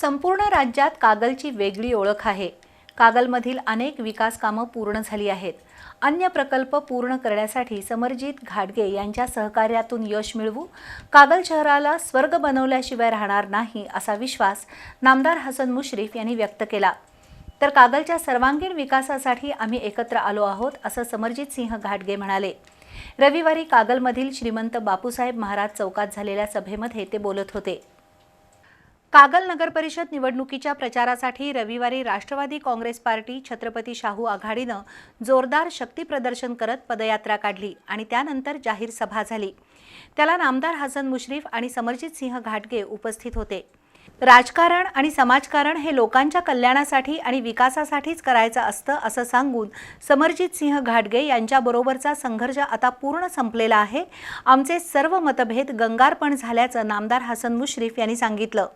संपूर्ण राज्यात कागलची वेगळी ओळख आहे. कागलमधील अनेक विकास कामं पूर्ण झाली आहेत. अन्य प्रकल्प पूर्ण करण्यासाठी समरजित घाटगे यांच्या सहकार्यातून यश मिळवू कागल शहराला स्वर्ग बनवल्याशिवाय राहणार नाही असा विश्वास नामदार हसन मुश्रीफ यांनी व्यक्त केला. तर कागलच्या सर्वांगीण विकासासाठी आम्ही एकत्र आलो आहोत असं समरजित सिंह घाटगे म्हणाले. रविवारी कागलमधील श्रीमंत बापूसाहेब महाराज चौकात झालेल्या सभेमध्ये ते बोलत होते. कागल नगर परिषद निवडणुकीच्या प्रचारासाठी रविवारी राष्ट्रवादी काँग्रेस पार्टी छत्रपती शाहू आघाडीनं जोरदार शक्तीप्रदर्शन करत पदयात्रा काढली आणि त्यानंतर जाहीर सभा झाली. त्याला नामदार हसन मुश्रीफ आणि समरजित सिंह घाटगे उपस्थित होते. राजकारण आणि समाजकारण हे लोकांच्या कल्याणासाठी आणि विकासासाठीच करायचं असतं असं सांगून समरजित सिंह घाटगे यांच्याबरोबरचा संघर्ष आता पूर्ण संपलेला आहे. आमचे सर्व मतभेद गंगारपण झाल्याचं नामदार हसन मुश्रीफ यांनी सांगितलं.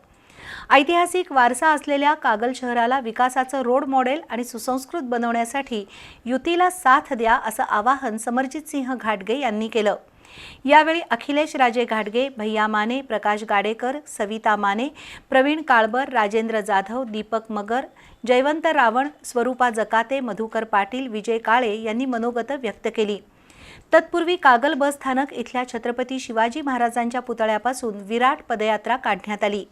ऐतिहासिक वारसा असलेल्या कागल शहराला विकासाचं रोड मॉडेल आणि सुसंस्कृत बनवण्यासाठी युतीला साथ द्या असं आवाहन समरजित सिंह घाटगे यांनी केलं. यावेळी अखिलेश राजे घाटगे भैया माने प्रकाश गाडेकर सविता माने प्रवीण काळबर राजेंद्र जाधव दीपक मगर जयवंत रावण स्वरूपा जकाते मधुकर पाटील विजय काळे यांनी मनोगत व्यक्त केली. तत्पूर्वी कागल बस स्थानक इथल्या छत्रपती शिवाजी महाराजांच्या पुतळ्यापासून विराट पदयात्रा काढण्यात आली.